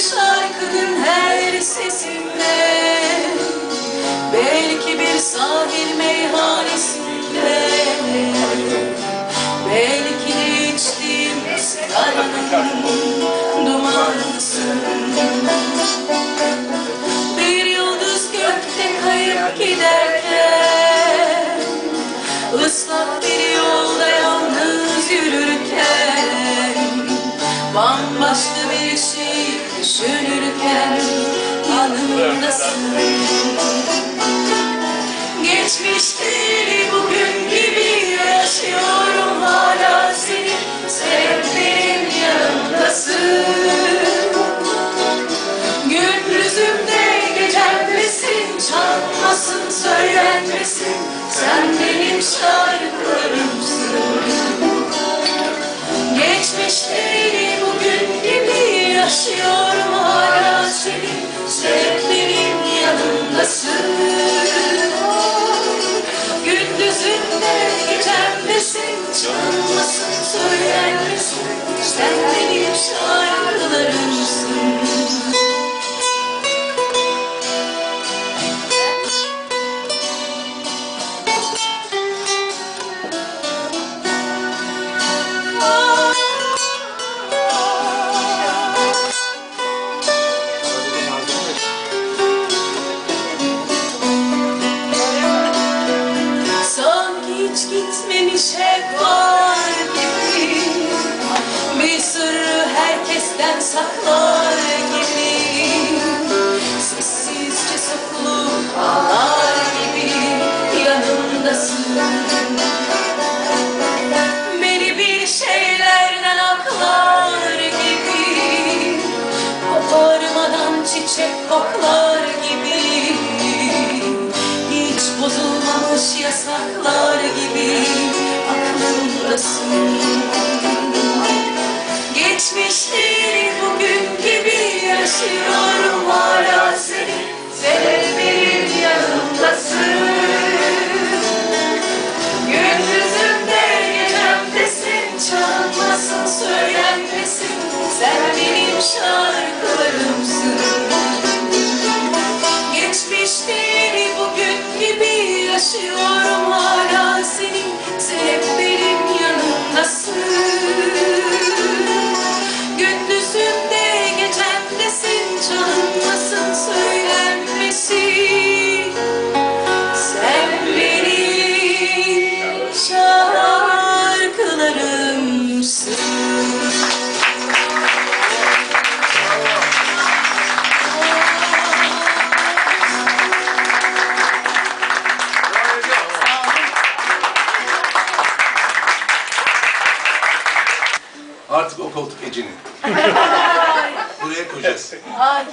şarkının her sesinde Belki bir sahil meyhanesinde Belki de içtiğim sigaranın dumanlısın Bir yıldız gökte kayıp giderken Islak bir yolda yalnız yürürken Bambaşka bir şey düşünürken yanımdasın Geçmişleri bugün gibi yaşıyorum hala senin sevdiğim yanımdasın. Gündüzümde gecemdesin çalmasın söylenmesin. Sen benim şarkılarımsın çalmasın söylenmesin sen benim şarkılarımsın Sanki hiç hep var gibi Bir sırrı herkesten saklar gibi. Sessizce sokulup ağlar gibi yanımdasın Beni bir şeylerden aklar gibi Koparmadan çiçek koklar gibi. Hiç bozulmamış yasaklar Geçmişleri bugün gibi yaşıyorum hala senin. Sen benim yanımdasın. Gündüzümde gecemdesin Çalmasın söylenmesin. Sen benim şarkılarımsın. Geçmişleri bugün gibi yaşıyorum Artık o koltuk Ece'nin. Buraya koyacağız. Ay.